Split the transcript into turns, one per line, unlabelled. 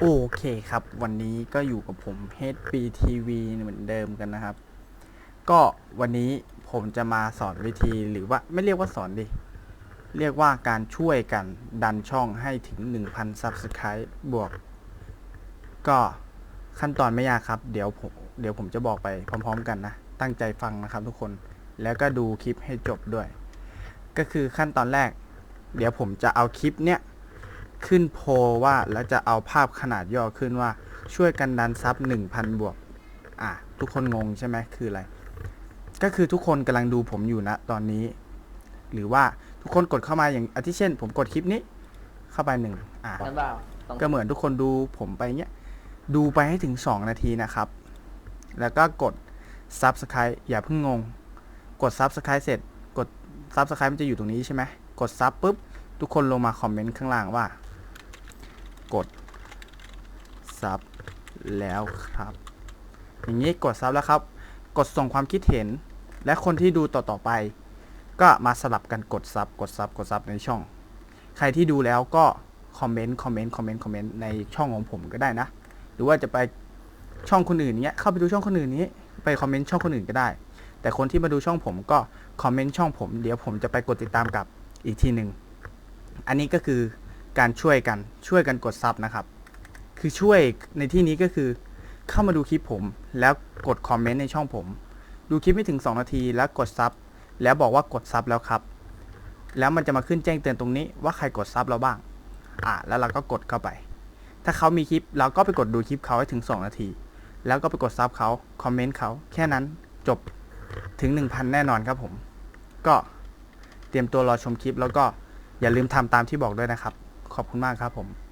โอเคครับ วันนี้ก็อยู่กับผม HBTV เหมือนเดิมกันนะครับ ก็วันนี้ผมจะมาสอนวิธีหรือว่าไม่เรียกว่าสอนดิ เรียกว่าการช่วยกันดันช่องให้ถึง 1,000 Subscribe บวก ก็ขั้นตอนไม่ยากครับ เดี๋ยวผมเดี๋ยวผมจะบอกไปพร้อมๆ กันนะ ตั้งใจฟังนะครับทุกคนแล้วก็ดูคลิปให้จบด้วย ก็คือขั้นตอนแรก เดี๋ยวผมจะเอาคลิปเนี้ย ขึ้นโพลว่าแล้วจะเอาภาพขนาดย่อขึ้นว่าช่วยกันดันซับ1,000 บวก อะ ทุกคนงงใช่ไหมคืออะไร ก็คือทุกคนกำลังดูผมอยู่นะตอนนี้ หรือว่าทุกคนกดเข้ามาอย่างอาทิเช่น ผมกดคลิปนี้ เข้าไปหนึ่งอะ
นั่นเปล่าต้อง
ก็เหมือนทุกคนดูผมไปเงี้ยดูไปให้ถึง 2 นาทีนะครับ แล้วก็กด Subscribe อย่าเพิ่งงง กด Subscribe เสร็จ กด Subscribe มันจะอยู่ตรงนี้ใช่ไหม กด Sub ปุ๊บ ทุกคนลงมาคอมเมนต์ข้างล่างว่า กด Sub แล้วครับ อย่างนี้กด Sub แล้วครับ กดส่งความคิดเห็น และคนที่ดูต่อๆไป ก็มาสลับกันกด Sub กด Sub กด Sub ในช่อง ใครที่ดูแล้วก็คอมเมนต์คอมเมนต์คอมเมนต์คอมเมนต์ในช่องของผมก็ได้นะ หรือว่าจะไปช่องคนอื่นเนี้ยเข้าไปดูช่องคนอื่นนี้ไปคอมเมนต์ช่องคนอื่นก็ได้ แต่คนที่มาดูช่องผมก็คอมเมนต์ช่องผม เดี๋ยวผมจะไปกดติดตามกับอีกทีหนึ่งอันนี้ก็คือ การช่วยกันช่วยกันกดซับนะครับ คือช่วยในที่นี้ก็คือ เข้ามาดูคลิปผม แล้วกดคอมเมนต์ในช่องผม ดูคลิปไม่ถึง 2 นาทีแล้วกดซับแล้วบอกว่ากดซับแล้วครับ แล้วมันจะมาขึ้นแจ้งเตือนตรงนี้ว่าใครกดซับเราบ้าง อะแล้วเราก็กดเข้าไป ถ้าเขามีคลิปเราก็ไปกดดูคลิปเขาให้ถึง 2 นาที แล้วก็ไปกดซับเขาคอมเมนต์เขาแค่นั้นจบถึง 1,000 แน่นอนครับผม ก็เตรียมตัวรอชมคลิปแล้วก็อย่าลืมทำตามที่บอกด้วยนะครับ ขอบคุณมากครับผม